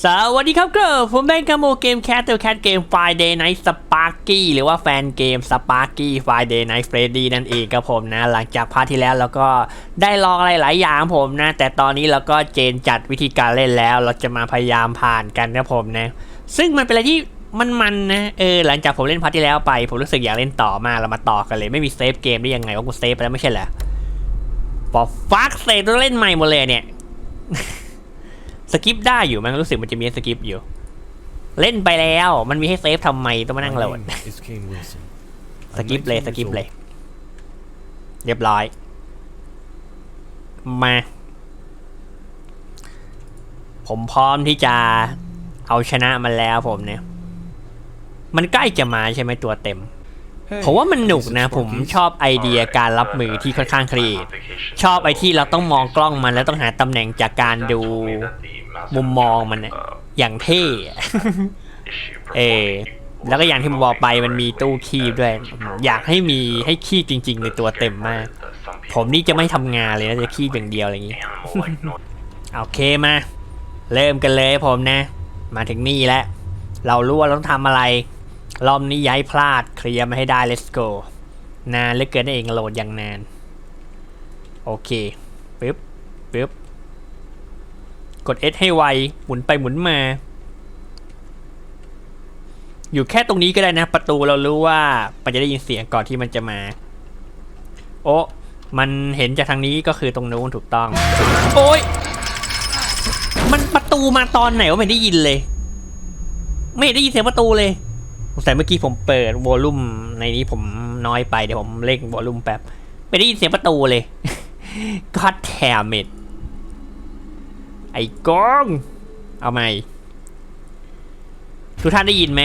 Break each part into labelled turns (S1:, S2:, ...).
S1: สวัสดีครับก็ผมแบงค์กาโมเกมแคทเตอร์แคทเกม Friday Night Sparky หรือว่าแฟนเกม Sparky Friday Night Freddy นั่นเองครับผมนะ หลังจากพาร์ทที่แล้วเราก็ได้ลองอะไรหลายอย่างผมนะ แต่ตอนนี้เราก็เจนจัดวิธีการเล่นแล้ว เราจะมาพยายามผ่านกันครับผมนะ ซึ่งมันเป็นอะไรที่มันมันๆนะเออหลังจากผมเล่นพาร์ทที่แล้วไปผมรู้สึกอยากเล่นต่อมาเรามาต่อกันเลยไม่มีเซฟเกมได้ยังไงว่ากูเซฟไปแล้วไม่ใช่เหรอพอฟักเซตต้องเล่นใหม่หมดเลยเนี่ย สกิปได้อยู่มันรู้สึกมันจะมีให้สกิปอยู่ เล่นไปแล้ว มันมีให้เซฟทำไมต้องมานั่งโหลด
S2: My name is Kane Wilson.
S1: สกิปเลยสกิปเลย เรียบร้อย มา ผมพร้อมที่จะเอาชนะมันแล้วผมเนี่ย มันใกล้จะมาใช่ไหมตัวเต็มผมว่ามันหนุกนะ ผมชอบไอเดียการรับมือที่ค่อนข้างครีเอทชอบไอที่เราต้องมองกล้องมันแล้วต้องหาตำแหน่งจากการดู มุมมองมันเนี่ยอย่างเท่อะเออแล้วก็อย่างที่ผมบอกไปมันมีตู้คีบด้วย อยากให้มีให้คีบจริง ๆ ในตัวเต็มมาก ผมนี่จะไม่ทำงานเลยนะจะคีบอย่างเดียวอะไรอย่างงี้โอเคมา เริ่มกันเลยผมนะ มาถึงนี่แล้ว เรารู้ว่าเราต้องทำอะไรรอบนี้ย้ายพลาดเคลียร์มาให้ได้ let's go นานเหลือเกินนั่นเองโหลดอย่างนาน โอเคปึ๊บปึ๊บ กด S ให้ไว หมุนไปหมุนมา อยู่แค่ตรงนี้ก็ได้นะ ประตูเรารู้ว่ามันจะได้ยินเสียงก่อนที่มันจะมา โอ้มันเห็นจากทางนี้ก็คือตรงนู้นถูกต้อง โอ้ย มันประตูมาตอนไหนวะไม่ได้ยินเลย ไม่ได้ยินเสียงประตูเลยสงสัยเมื่อกี้ผมเปิดวอลลุ่มในนี้ผมน้อยไปเดี๋ยวผมเล่งวอลลุ่มแป๊บ ไม่ได้ยินเสียงประตูเลยก็แถมเม็ด ไอ้กอง เอาไหมทุกท่านได้ยินไหม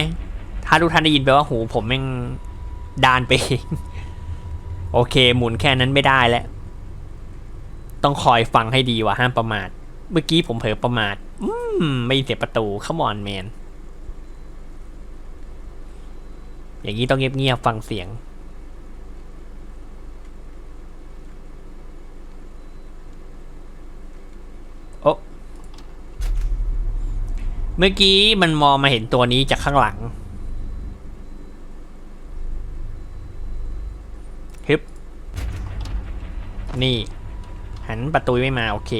S1: ถ้าทุกท่านได้ยินแปลว่าหูผมแม่งดานไปเองโอเค หมุนแค่นั้นไม่ได้แล้ว ต้องคอยฟังให้ดีว่าห้ามประมาท เมื่อกี้ผมเผลอประมาท อืม ไม่เสียประตูขมอนแมน อย่างนี้ต้องเงียบๆฟังเสียง เมื่อกี้มันมองมาเห็นตัวนี้จากข้างหลังฮึบนี่ หันประตูไม่มา โอเค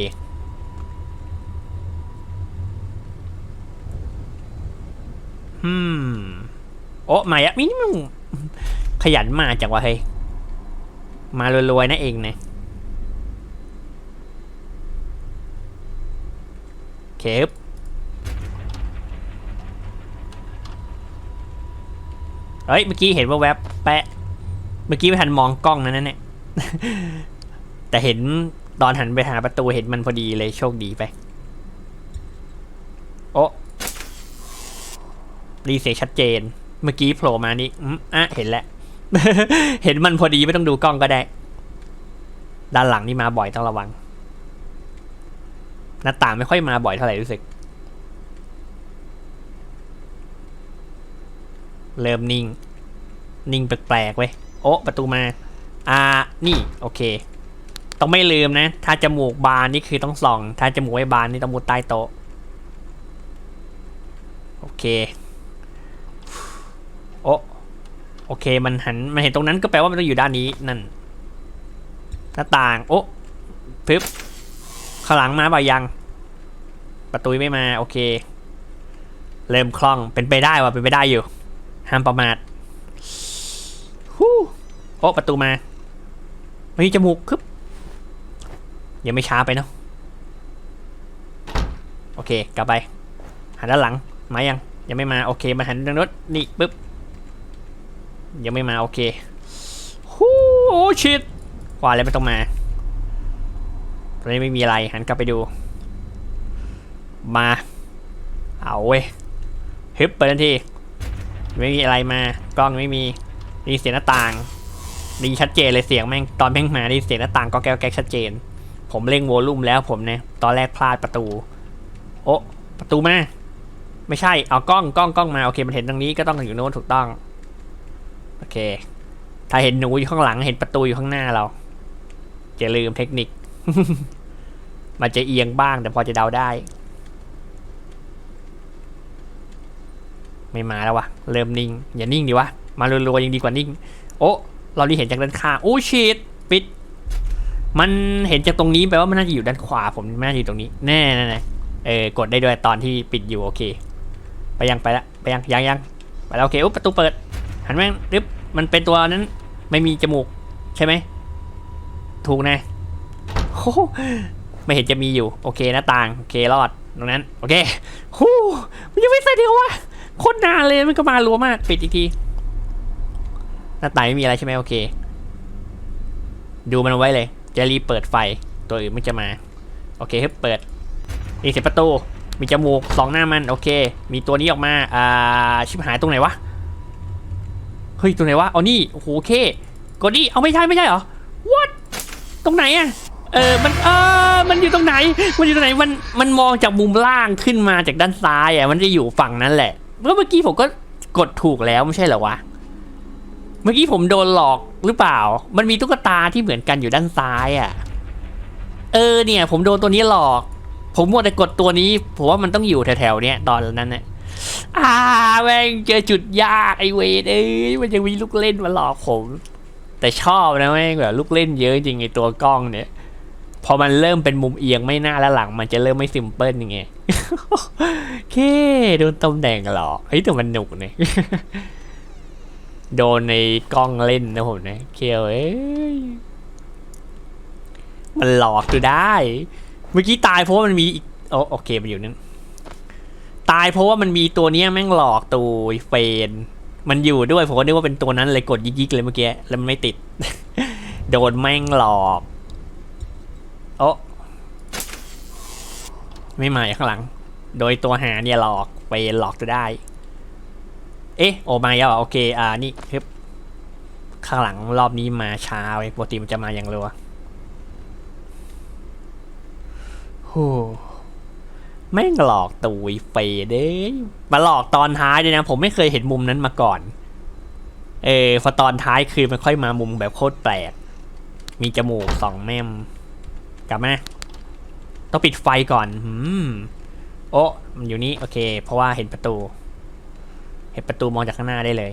S1: อืม โอ้มาอะมินิมขยันมาจังวะเฮ้ย มารวยๆนะเองนะเคป เฮ้ย เมื่อกี้เห็นว่าแวบแปะ เมื่อกี้ไม่ทันมองกล้องนั้นนะเนี่ยแต่เห็นตอนหันไปหาประตูเห็นมันพอดีเลยโชคดีไป โอ้รีเสียชัดเจน เมื่อกี้โผล่มานี่อืมอะเห็นแล้ว เห็นมันพอดีไม่ต้องดูกล้องก็ได้ ด้านหลังนี่มาบ่อยต้องระวัง หน้าต่างไม่ค่อยมาบ่อยเท่าไหร่รู้สึก เริ่มนิ่ง นิ่งแปลกๆเว้ย โอ้ประตูมา อ่า นี่ โอเค ต้องไม่ลืมนะ ถ้าจมูกบานนี่คือต้องส่อง ถ้าจมูกไม่บานนี่ต้องมุดใต้โต๊ะ โอเค โอ้โอเค มันหัน มันเห็นตรงนั้นก็แปลว่ามันต้องอยู่ด้านนี้ นั่น หน้าต่าง โอ้ปึ๊บข้างหลังมาเปล่ายัง ประตูไม่มา โอเค เริ่มคล่อง เป็นไปได้ว่ะ เป็นไปได้อยู่ ห้ามประมาทฮู้โอ้ประตูมาเฮ้ยจมูกคึบยังไม่ช้าไปเนาะโอเค กลับไป หันด้านหลัง มายัง ยังไม่มา โอเค มาหันทางโน้นนี่ปึ๊บ ยังไม่มา โอเคฮู้โอ้ชิตว่าแล้วไม่ต้องมาตอนนี้ไม่มีอะไร หันกลับไปดู มา เอาเว้ยฮึบเปิดทันที ไม่มีอะไรมากล้องไม่มีด้ยินเสียงหน้าต่างดีชัดเจนเลยเสียงแม่งตอนแม่งมาด้ยินเสียงหน้าต่างก็แก้วแก๊กชัดเจน ผมเร่งโวลูมแล้วผมเนี่ยตอนแรกพลาดประตู โอ้ประตูมาไม่ใช่เอากล้องกล้องกล้องมาโอเคมันเห็นตรงนี้ก็ต้องอยู่โน้นถูกต้องโอเค ถ้าเห็นหนูอยู่ข้างหลังเห็นประตูอยู่ข้างหน้าเราจะลืมเทคนิค มันจะเอียงบ้างแต่พอจะเดาได้ ไม่มาแล้ววะเริ่มนิ่ง อย่านิ่งดิวะ มารัวๆยังดีกว่านิ่ง โอ้เราได้เห็นจากด้านข้างโอ้ชิดปิด มันเห็นจากตรงนี้แปลว่ามันน่าจะอยู่ด้านขวาผมไม่น่าจะอยู่ตรงนี้ แน่แน่เออกดได้ด้วยตอนที่ปิดอยู่โอเค ไปยังไปละไปยังยังยังไปแล้วโอเคอุ๊บประตูเปิด หันแม่งรึบมันเป็นตัวนั้นไม่มีจมูกใช่ไหมถูกนะโอ้ไม่เห็นจะมีอยู่ โอเคหน้าต่าง โอเครอดตรงนั้น โอเคฮู้มันยังไม่เสร็จเดียววะ โคตรนานเลยมันก็มารัวมาก ปิดอีกที หน้าต่างไม่มีอะไรใช่ไหมโอเค ดูมันไว้เลย จะรีเปิดไฟ ตัวอื่นมันจะมา โอเคครับเปิดนี่เสียประตู มีจมูกสองหน้ามัน โอเค มีตัวนี้ออกมา อ่า ชิบหายตรงไหนวะ เฮ้ย ตรงไหนวะ เอานี่ โอ้โหโอเคกดดิเอาไม่ใช่ไม่ใช่เหรอ what ตรงไหนอะเออ มัน เออ มันอยู่ตรงไหน มันอยู่ตรงไหน มัน มันมองจากมุมล่างขึ้นมาจากด้านซ้ายอะมันจะอยู่ฝั่งนั้นแหละ เมื่อเมื่อกี้ผมก็กดถูกแล้วไม่ใช่เหรอวะ เมื่อกี้ผมโดนหลอกหรือเปล่า มันมีตุ๊กตาที่เหมือนกันอยู่ด้านซ้ายอะเออเนี่ย ผมโดนตัวนี้หลอก ผมมัวแต่กดตัวนี้ ผมว่ามันต้องอยู่แถวๆเนี้ยตอนนั้นเนี่ยอ่าแม่งเจอจุดยากไอเวนเอ้ยมันยังมีลูกเล่นมาหลอกผม แต่ชอบนะแม่งแบบลูกเล่นเยอะจริงไอตัวกล้องเนี่ย พอมันเริ่มเป็นมุมเอียงไม่น้าและหลัง มันจะเริ่มไม่ซิมเพิลยังไง เคโดนตำแหน่งหรอเฮ้ยแต่มันหนุกเนี่ยโดนในกล้องเล่นนะผมนะเคเอ้ยมันหลอกดูได้ เมื่อกี้ตายเพราะว่ามันมีอีกโอโอเคมันอยู่นั่นตายเพราะว่ามันมีตัวเนี้ยแม่งหลอกตัวเฟน มันอยู่ด้วยผมก็นึกว่าเป็นตัวนั้นเลยกดยิกๆเลยเมื่อกี้แล้วมันไม่ติด โดนแม่งหลอก โอ้ ไม่มาข้างหลัง โดยตัวหาเนี่ยหลอกไปหลอกจะได้ เอ๊ะโอมาแล้วโอเคอ่านี่ครับข้างหลังรอบนี้มาช้าเว้ปกติมันจะมาอย่างเร็วโหแม่งหลอกตุยเฟเด้มาหลอกตอนท้ายเลยนะ ผมไม่เคยเห็นมุมนั้นมาก่อน เออพอตอนท้ายคือมันค่อยมามุมแบบโคตรแปลก มีจมูกสองแม่มกลับมา ต้องปิดไฟก่อนอืมโอ้มันอยู่นี่โอเค เพราะว่าเห็นประตู เห็นประตูมองจากข้างหน้าได้เลย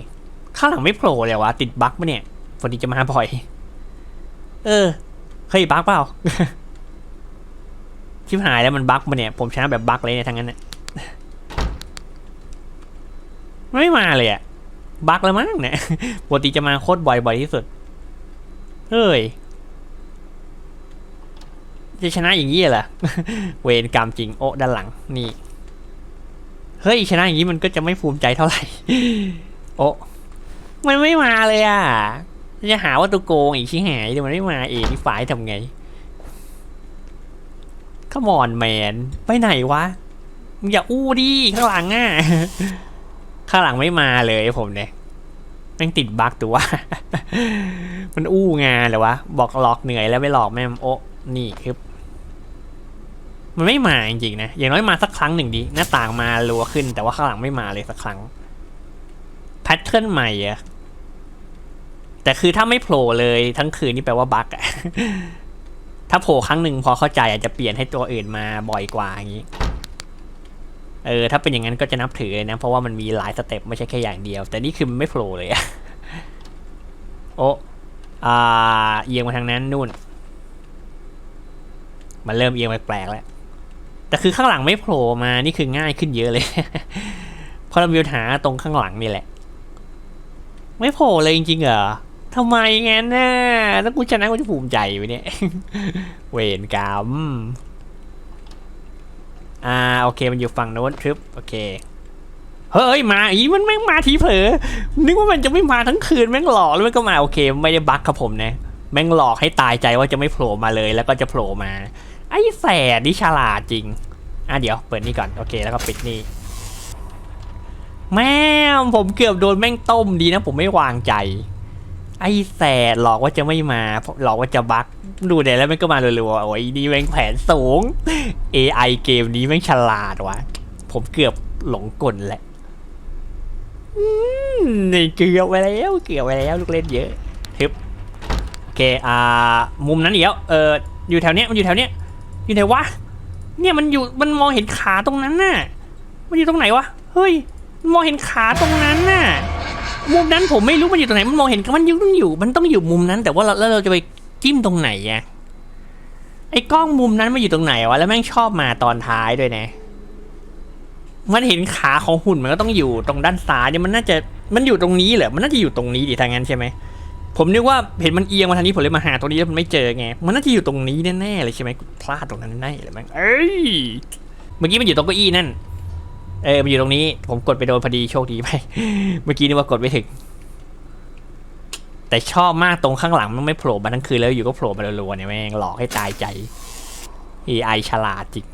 S1: ข้างหลังไม่โผล่เลยวะติดบั๊กปะเนี่ยฝนนี้จะมาบ่อย เออ เคยบั๊กเปล่าชิบหายแล้วมันบั๊กปะเนี่ย ผมชนะแบบบั๊กเลยเนี่ยทั้งนั้นเนี่ยไม่มาเลยอะบั๊กแล้วมั้งเนี่ยปกติจะมาโคตรบ่อยบ่อยที่สุดเฮ้ย จะชนะอย่างนี้เหรอเวรกรรมจริงโอ้ด้านหลังนี่เฮ้ยชนะอย่างนี้มันก็จะไม่ภูมิใจเท่าไหร่ โอ้มันไม่มาเลยอะจะหาว่าตัวโกงอีกชิหายเดี๋ยวมันไม่มาเองฝ่ายทำไงขมอนแมนไปไหนวะมึงอย่าอู้ดิข้างหลังอะข้างหลังไม่มาเลยผมเนี่ยแม่งติดบั๊กตัวมันอู้งานเหรอวะ บอกหลอกเหนื่อยแล้วไม่หลอกแม่มโอ้ นี่คือมันไม่มาจริงๆนะ อย่างน้อยมาสักครั้งหนึ่งดี หน้าต่างมารัวขึ้น แต่ว่าข้างหลังไม่มาเลยสักครั้ง แพทเทิร์นใหม่อะแต่คือถ้าไม่โผล่เลยทั้งคืนนี่แปลว่าบั๊กอะถ้าโผล่ครั้งหนึ่งพอเข้าใจอาจจะเปลี่ยนให้ตัวอื่นมาบ่อยกว่าอย่างนี้ เออ ถ้าเป็นอย่างนั้นก็จะนับถือเลยนะ เพราะว่ามันมีหลายสเต็ปไม่ใช่แค่อย่างเดียว แต่นี่คือไม่โผล่เลยอะโอ้อ่าเอียงมาทางนั้นนู่น มันเริ่มเอียงแปลกๆแล้ว แต่คือข้างหลังไม่โผล่มา นี่คือง่ายขึ้นเยอะเลย เพราะเรามีปัญหาตรงข้างหลังนี่แหละ ไม่โผล่เลยจริงๆเหรอทำไมงั้นน่ะถ้ากูชนะกูจะภูมิใจไปเนี่ย เวรกรรม อ่าโอเคมันอยู่ฝั่งโน้นทริปโอเค เฮ้ยมาอีมันแม่งมาทีเผลอ นึกว่ามันจะไม่มาทั้งคืนแม่งหลอกแล้วมันก็มาโอเค ไม่ได้บั๊กครับผมนะ แม่งหลอกให้ตายใจว่าจะไม่โผล่มาเลยแล้วก็จะโผล่มา ไอ้แสบนี่ฉลาดจริง อะเดี๋ยวเปิดนี่ก่อน โอเคแล้วก็ปิดนี่ แม่ผมเกือบโดนแม่งต้มดีนะ ผมไม่วางใจ ไอ้แสบหลอกว่าจะไม่มา หลอกว่าจะบั๊กดูเดี๋ยวแล้วมันก็มาเรัวๆโอ้ยนี่แม่งแผนสูง AI เกมนี้แม่งฉลาดวะผมเกือบหลงกลแหละอืมนี่เกือบไปแล้ว เกือบไปแล้วลูกเล่นเยอะทึบโอเค อ่า มุมนั้นเดี๋ยว เอออยู่แถวเนี้ย มันอยู่แถวเนี้ย อยู่ไหนวะ เนี่ยมันอยู่มันมองเห็นขาตรงนั้นน่ะ มันอยู่ตรงไหนวะ เฮ้ยมองเห็นขาตรงนั้นน่ะ มุมนั้นผมไม่รู้มันอยู่ตรงไหน มันมองเห็นมันยู่ต้องอยู่ มันต้องอยู่มุมนั้น แต่ว่าเราแล้วเราจะไปจิ้มตรงไหนอะไอ้กล้องมุมนั้นมันอยู่ตรงไหนวะ แล้วแม่งชอบมาตอนท้ายด้วยนะ มันเห็นขาของหุ่นมันก็ต้องอยู่ตรงด้านซ้ายเนี่ยมันน่าจะ มันอยู่ตรงนี้เหรอ มันน่าจะอยู่ตรงนี้ดิทางนั้นใช่ไหม ผมนึกว่าเห็นมันเอียงมาทางนี้ผมเลยมาหาตรงนี้แล้วมันไม่เจอไง มันน่าจะอยู่ตรงนี้แน่ๆเลยใช่ไหมพลาดตรงนั้นแน่เลยแม่งเอ้ย เมื่อกี้มันอยู่ตรงเก้าอี้นั่น เออมันอยู่ตรงนี้ ผมกดไปโดนพอดีโชคดีไป เมื่อกี้นึกว่ากดไม่ถึง แต่ชอบมากตรงข้างหลังมันไม่โผล่มาทั้งคืนแล้วอยู่ก็โผล่มารัวๆเนี่ยแม่งหลอกให้ตายใจ AI ฉลาดจริง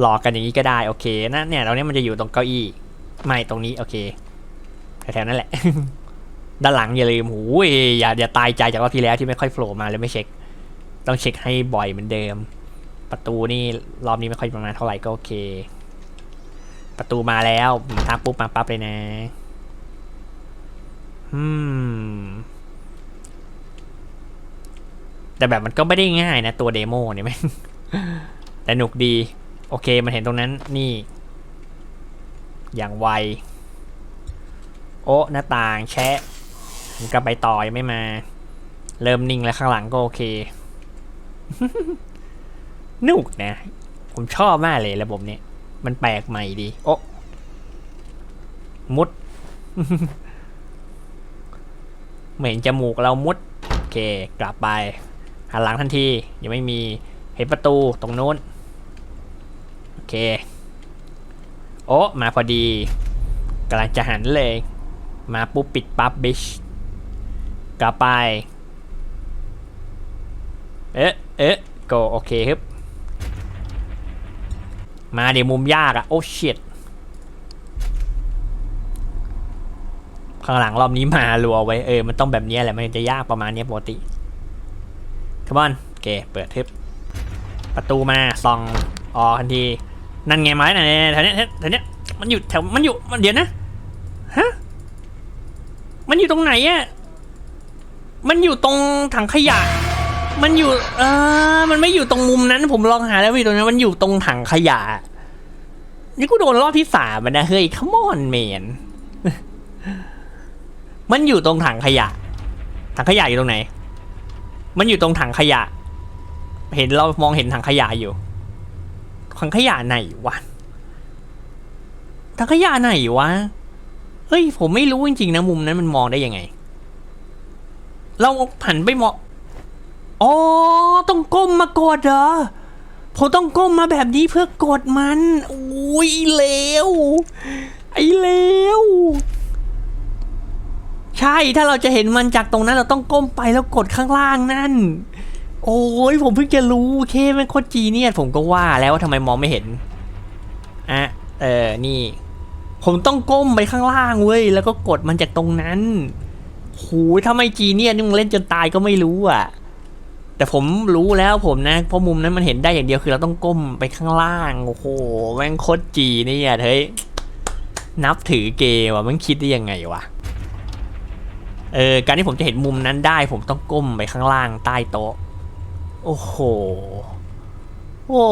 S1: หลอกกันอย่างนี้ก็ได้โอเคนะเนี่ยตรงนี้มันจะอยู่ตรงเก้าอี้ ไม่ตรงนี้โอเคแถวๆนั่นแหละ ด้านหลังอย่าลืมหูยอย่าอย่าตายใจจากรอบที่แล้วที่ไม่ค่อยโผล่มาเลยไม่เช็ค ต้องเช็คให้บ่อยเหมือนเดิม ประตูนี่รอบนี้ไม่ค่อยประมาณเท่าไหร่ก็โอเค ประตูมาแล้วผมทักปุ๊บมาปั๊บเลยนะอืมแต่แบบมันก็ไม่ได้ง่ายนะตัวเดโมเนี่ยแม่งแต่หนุกดี โอเคมันเห็นตรงนั้นนี่ อย่างไว โอ้หน้าต่างแชะ ก็ไปต่อยังไม่มา เริ่มนิ่งแล้วข้างหลังก็โอเค นุกนะ ผมชอบมากเลยระบบเนี้ยมันแปลกใหม่ดี โอ้มุด เหม็นจมูกเรามุด โอเค กลับไปหันหลังทันที ยังไม่มีเห็นประตูตรงนู้น โอเค โอ้มาพอดีกำลังจะหันเลย มาปุ๊บปิดปั๊บบิช กลับไป เอ๊ะ เอ๊ะโกโอเคครับ มาเดี๋ยวมุมยากอะโอ้เชิดข้างหลังรอบนี้มารัวไว้ เออ มันต้องแบบนี้แหละ มันจะยากประมาณนี้ปกติคมอนโอเค เปิดทึบประตูมาส่องออทันที นั่นไงไม้น่ะเนี่ยแถวเนี้ยแถวเนี้ยมันอยู่แถว มันอยู่ มันเดี๋ยวนะ ฮะ มันอยู่ตรงไหนอะ มันอยู่ตรงถังขยะ มันอยู่ เออ มันไม่อยู่ตรงมุมนั้น ผมลองหาแล้วอยู่ตรงนั้นมันอยู่ตรงถังขยะ นี่กูโดนรอบที่สามมันนะเฮ้ยขมอนเมนมันอยู่ตรงถังขยะ ถังขยะอยู่ตรงไหน มันอยู่ตรงถังขยะ เห็นเรามองเห็นถังขยะอยู่ ถังขยะไหนวะ ถังขยะไหนวะ เฮ้ย ผมไม่รู้จริงๆนะมุมนั้นมันมองได้ยังไง เราหันไปมองอ๋อ ต้องก้มมากดเหรอ ผมต้องก้มมาแบบนี้เพื่อกดมันโอ้ยเลว ไอ้เลว ใช่ ถ้าเราจะเห็นมันจากตรงนั้นเราต้องก้มไปแล้วกดข้างล่างนั่น โอ้ยผมเพิ่งจะรู้เคแมันโคตรจีเนี่ยผมก็ว่าแล้วว่าทำไมมองไม่เห็น อะ เออ นี่ ผมต้องก้มไปข้างล่างเว้ย แล้วก็กดมันจากตรงนั้น หยถ้าไม่จีเนี่ยนี่มึงเล่นจนตายก็ไม่รู้อะ แต่ผมรู้แล้วผมนะ เพราะมุมนั้นมันเห็นได้อย่างเดียวคือเราต้องก้มไปข้างล่าง โอ้โห แม่งโคตรจีเนี่ยเฮ้ย นับถือเกว่ะมันคิดได้ยังไงวะ เออ การที่ผมจะเห็นมุมนั้นได้ ผมต้องก้มไปข้างล่างใต้โต๊ะ โอ้โห โอ้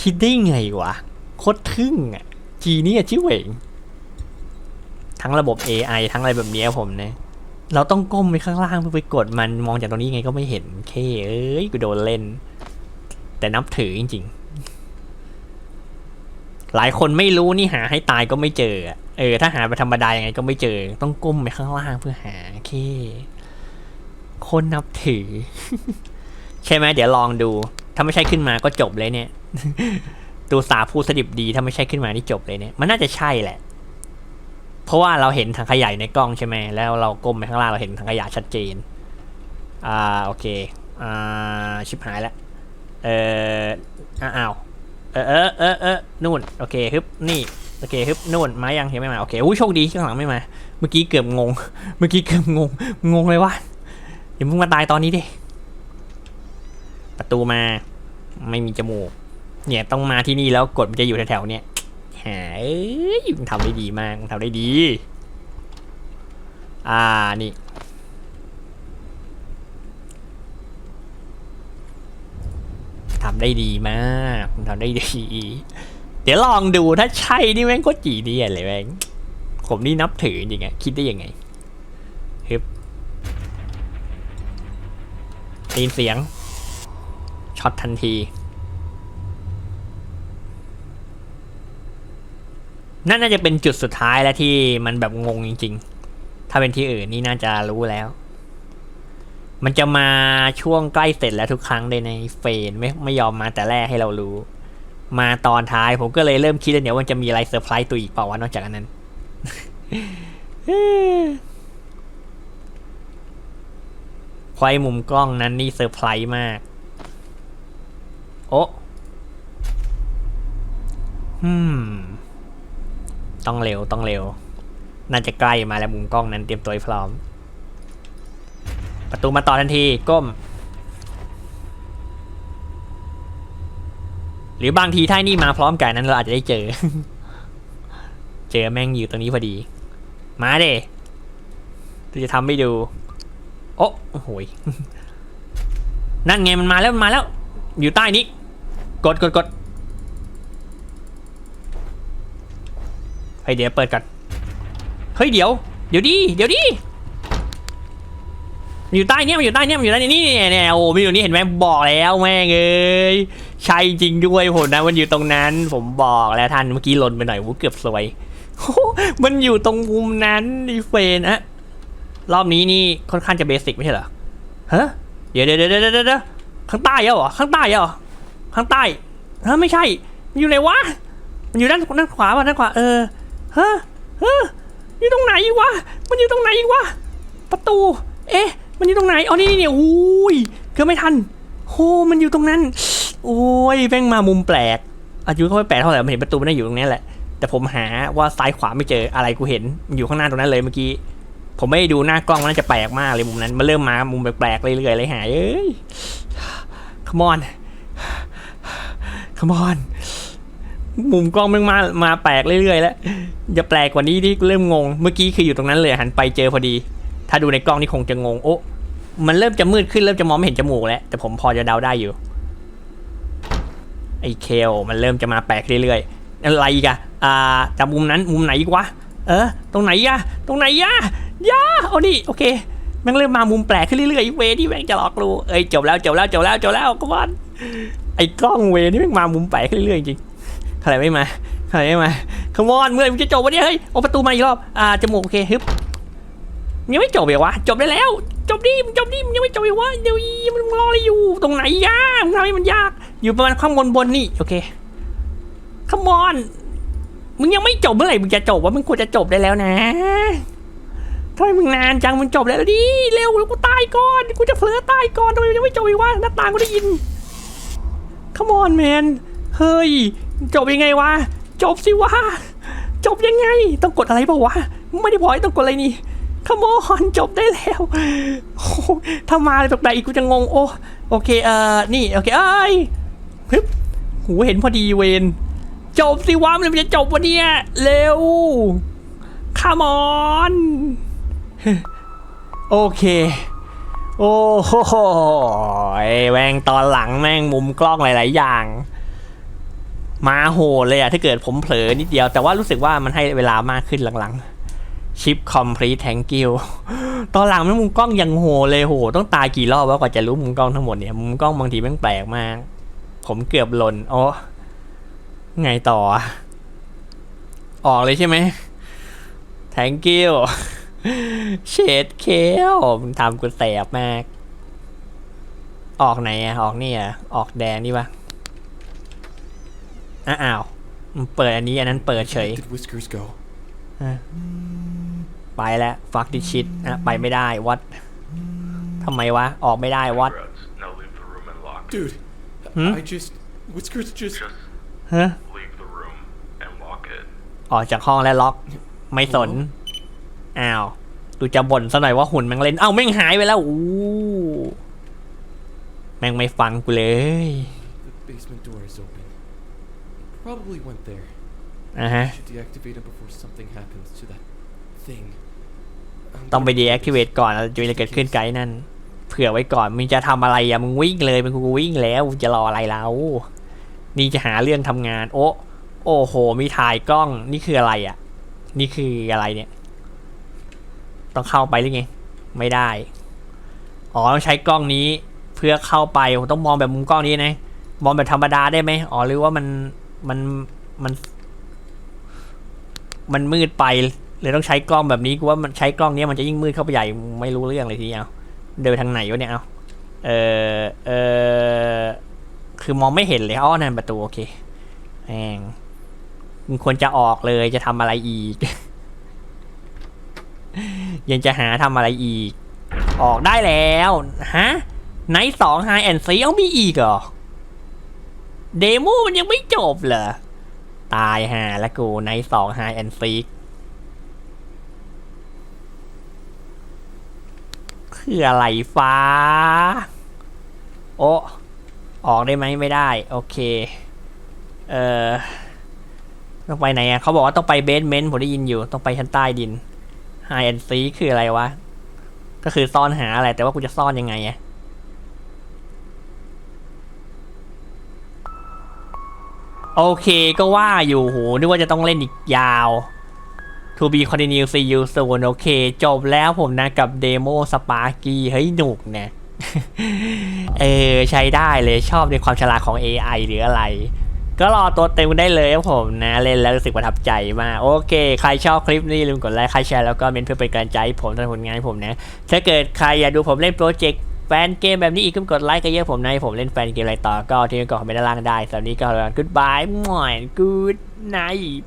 S1: คิดได้ไงวะ โคตรทึ่งอะ จีเนี่ยชิวเวง ทั้งระบบ AI ทั้งอะไรแบบนี้ผมเนี่ยเราต้องก้มไปข้างล่างเพื่อไปกดมันมองจากตรงนี้ไงก็ไม่เห็นเคเอ้ยกูโดนเล่น แต่นับถือจริง ๆ หลายคนไม่รู้นี่หาให้ตายก็ไม่เจอเออถ้าหาไปธรรมดายังไงก็ไม่เจอ ต้องก้มไปข้างล่างเพื่อหาเคคนนับถือ ใช่ไหมเดี๋ยวลองดู ถ้าไม่ใช่ขึ้นมาก็จบเลยเนี่ยตูสาพูดสดิบดีถ้าไม่ใช่ขึ้นมานี่จบเลยเนี่ย มันน่าจะใช่แหละ เพราะว่าเราเห็นถังขยะอยู่ในกล้องใช่ไหมแล้วเราก้มไปข้างล่างเราเห็นถังขยะชัดเจน อ่าโอเค อ่าชิบหายแล้วเอออ้าวเออเออเออเออนู่นโอเคฮึบนี่โอเคฮึบนู่นมายังยังไม่มาโอเคอุ้ยโชคดีข้างหลังไม่มา เมื่อกี้เกือบงง เมื่อกี้เกือบงงงงเลยว่าอย่าเพิ่งมาตายตอนนี้ดิประตูมาไม่มีจมูกเนี่ยต้องมาที่นี่แล้วกดมันจะอยู่แถวๆเนี่ย เอ้ยมึงทำได้ดีมากมึงทำได้ดี อ่า นี่ ทำได้ดีมากมึงทำได้ดี เดี๋ยวลองดูถ้าใช่นี่แม่งโคตรจีเนียนเลยแม่ง ผมนี่นับถือจริงอะคิดได้ยังไงฮึบได้ยินเสียงช็อตทันที นั่นน่าจะเป็นจุดสุดท้ายแล้วที่มันแบบงงจริง ๆ ถ้าเป็นที่อื่นนี่น่าจะรู้แล้ว มันจะมาช่วงใกล้เสร็จแล้วทุกครั้งเลยในเฟนไม่ไม่ยอมมาแต่แรกให้เรารู้ มาตอนท้ายผมก็เลยเริ่มคิดแล้วเนี่ยว่าจะมีอะไรเซอร์ไพรส์ตัวอีกเปล่าวะนอกจากนั้นควายมุมกล้องนั้นนี่เซอร์ไพรส์มาก โอ้อืม ต้องเร็วต้องเร็ว น่าจะใกล้มาแล้วมุมกล้องนั้นเตรียมตัวให้พร้อม ประตูมาต่อทันทีก้ม หรือบางทีถ้านี่มาพร้อมกันนั้นเราอาจจะได้เจอ เจอแม่งอยู่ตรงนี้พอดี มาเด้จะทำให้ดู โอ้โอ้โหยนั่นไงมันมาแล้วมันมาแล้ว อยู่ใต้นี้ กดกดกด ฮ้ยเดี๋ยวเปิดก่อนเฮ้ยเดี๋ยว เดี๋ยวดิเดี๋ยวดิมันอยู่ใต้เนี่ยมันอยู่ใต้เนี่ยมันอยู่ใต้นี่นี่เนี่ยเนี่ยโอ้มีอยู่นี่เห็นไหมบอกแล้วแม่งเอ้ยใช่จริงด้วยผมนะมันอยู่ตรงนั้น ผมบอกแล้วท่านเมื่อกี้หล่นไปหน่อยวูเกือบสวยมันอยู่ตรงมุมนั้นดิเฟนอะรอบนี้นี่ค่อนข้างจะเบสิกไม่ใช่เหรอฮะเดี๋ยวเดี๋ยวเดี๋ยวเดี๋ยวเดี๋ยวข้างใต้เหรอข้างใต้เหรอข้างใต้ฮะไม่ใช่มันอยู่ไหนวะมันอยู่ด้านด้านขวาป่ะด้านขวาเออ ฮะฮะอยู่ตรงไหนอีกวะ มันอยู่ตรงไหนอีกวะ ประตู เอ๊ะ มันอยู่ตรงไหน อ๋อ นี่นี่เนี่ยอุ้ยเกือบไม่ทันโหมันอยู่ตรงนั้น โอ้ยแม่งมามุมแปลก อายุเขาไม่แปลกเท่าไหร่ผมเห็นประตูมันน่าอยู่ตรงนี้แหละ แต่ผมหาว่าซ้ายขวาไม่เจอ อะไรกูเห็น อยู่ข้างหน้าตรงนั้นเลยเมื่อกี้ ผมไม่ด้ดูหน้ากล้องมันน่าจะแปลกมากเลยมุมนั้น มันเริ่มมามุมแปลกๆเรื่อยๆเลยหายเอ้ย come on come on มุมกล้องมันมามาแปลกเรื่อยๆแล้วอย่าแปลกกว่านี้ดิกูเริ่มงง เมื่อกี้คืออยู่ตรงนั้นเลยหันไปเจอพอดี ถ้าดูในกล้องนี่คงจะงงโอ้มันเริ่มจะมืดขึ้นเริ่มจะมองไม่เห็นจมูกแล้วแต่ผมพอจะเดาได้อยู่ไอ้เคลมันเริ่มจะมาแปลกเรื่อยๆอะไรอีกะอ่าจากมุมนั้นมุมไหนอีกวะเออตรงไหนยะตรงไหนยะยะเอานี่โอเคม่งเริ่มมามุมแปลกขึ้นเรื่อยๆเวที่แม่งจะหลอกลูเอ้ยจบแล้วจบแล้วจบแล้วจบแล้วก็วันไอ้กล้องเวนี่แม่งมามุมแปลกขึ้นเรื่อยๆจริง ใครไม่มาใครไม่มาขมอนเมื่อไหร่มันจะจบวะเนี่ยเฮ้ยเอาประตูมาอีกรอบอ่าจมูกโอเคฮึบยังไม่จบอีกวะจบได้แล้ว จบดิมงจบดิมงยังไม่จบอีกวะเดี๋ยวมันรออะไรอยู่ตรงไหนยากมึงทำให้มันยาก อยู่ประมาณข้างบนบนนี่โอเคขมอนมึงยังไม่จบเมื่อไหร่มึงจะจบวะมึงควรจะจบได้แล้วนะทำไมมึงนานจังมึงจบแล้วดิเร็วกูตายก่อนกูจะเผลอตายก่อนทำไมมึงยังไม่จบอีกวะหน้าต่างกูได้ยินขมอนแมนเฮ้ย จบยังไงวะ จบสิวะ จบยังไง ต้องกดอะไรเปล่าวะ ไม่ได้บอกให้ต้องกดอะไรนี่ขโมยจบได้แล้วถ้ามาอะไรแบบไหนอีกกูจะงง โอ้โอเค เอ่อ นี่ โอเคเอ้ยฮึบหูเห็นพอดีเวนจบสิวะมันจะจบวะเนี่ย เร็วขมอนโอเค โอ้โหแม่งตอนหลังแม่งมุมกล้องหลาย ๆ อย่าง มาโหเลยอะถ้าเกิดผมเผลอนิดเดียว แต่ว่ารู้สึกว่ามันให้เวลามากขึ้นหลังๆ ชิปคอมพลีทแทงกิวตอนหลังมันมุมกล้องยังโหเลยโห ต้องตายกี่รอบวะกว่าจะรู้มุมกล้องทั้งหมดเนี่ย มุมกล้องบางทีม่งแปลกมาก ผมเกือบหล่นโอ้ไงต่อ ออกเลยใช่ไหมแทงกิวเชดเคลมึงทำกูแสบมาก ออกไหนอะออกนี่อะออกแดงนี่ปะ อะอ้าวมันเปิดอันนี้อันนั้นเปิดเฉย
S2: Did Whiskers go?
S1: ไปแล้วฟักดิชิตอะไปไม่ได้วัดทำไมวะ ออกไม่ได้วัด
S3: Roads. Now leave the room and lock.
S2: Dude,
S1: Hmm?
S2: I just. Whiskers just.
S3: Just
S1: ฮะ
S3: leave the room and lock it.
S1: ออกจากห้องแล้วล็อก ไม่สน อ้าว ดูจะบ่นซะหน่อยว่าหุ่นแม่งเล่น เอ้าแม่งหายไปแล้ว อู้ แม่งไม่ฟังกูเลย
S2: The basement door is open. Probably went there.
S1: อะฮะ
S2: Should deactivate it before something happens to that thing. I'm
S1: ต้องไป
S2: gonna focus.
S1: deactivate ก่อนแล้วจะเกิดขึ้นไกด์นั่น เผื่อไว้ก่อนมึงจะทำอะไรอะมึงวิ่งเลยมึงกูวิ่งแล้วมึงจะรออะไรแล้วนี่จะหาเรื่องทำงาน โอ้โอ้โห มีถ่ายกล้องนี่คืออะไรอะ่ะ นี่คืออะไรเนี่ย ต้องเข้าไปหรือไง ไม่ได้ อ๋อต้องใช้กล้องนี้เพื่อเข้าไปผมต้องมองแบบมุมกล้องนี้นะมองแบบธรรมดาได้ไหมอ๋อหรือว่ามัน มันมัน มันมืดไปเลยต้องใช้กล้องแบบนี้กูว่ามันใช้กล้องเนี้ยมันจะยิ่งมืดเข้าไปใหญ่ไม่รู้เรื่องเลยทีเดียวเดินทางไหนวะเนี่ยเอาเออเออคือมองไม่เห็นเลยอ๋อนั่นประตูโอเคแม่งมึงควรจะออกเลยจะทำอะไรอีก ยังจะหาทำอะไรอีก ออกได้แล้ว ฮะไนท์สองไฮแอนซีเอามีอีกเหรอ เดโมมันยังไม่จบเหรอ ตายห่าแล้วกูไนสองไฮแอนซีคืออะไรฟ้า โอ้ออกได้ไหมไม่ได้ โอเค เออต้องไปไหนอะเขาบอกว่าต้องไปเบสเมนต์ผมได้ยินอยู่ ต้องไปชั้นใต้ดินไฮแอนซีคืออะไรวะ ก็คือซ่อนหาอะไรแต่ว่ากูจะซ่อนยังไงอะ โอเคก็ว่าอยู่โหนึกว่าจะต้องเล่นอีกยาว To be continue see you soon โอเค จบแล้วผมนะกับเดโมสปาร์กี้เฮ้ยหนุกนะเออ ใช้ได้เลยชอบในความฉลาดของ AI หรืออะไร ก็รอตัวเต็มได้เลยครับผมนะ เล่นแล้วรู้สึกประทับใจมาก โอเค ใครชอบคลิปนี้ลืมกดไลค์ใครแชร์แล้วก็เมนเพื่อเป็นกำลังใจให้ผมทำผลงานให้ผมนะ ถ้าเกิดใครอยากดูผมเล่นโปรเจกต์ แฟนเกมแบบนี้อีกก็กดไลค์กันเยอะผมนะให้ผมเล่นแฟนเกมอะไรต่อก็ที่กดคอมเมนต์ด้านล่างได้สำหรับนี้ก็แล้วกัน goodbye หมอน good night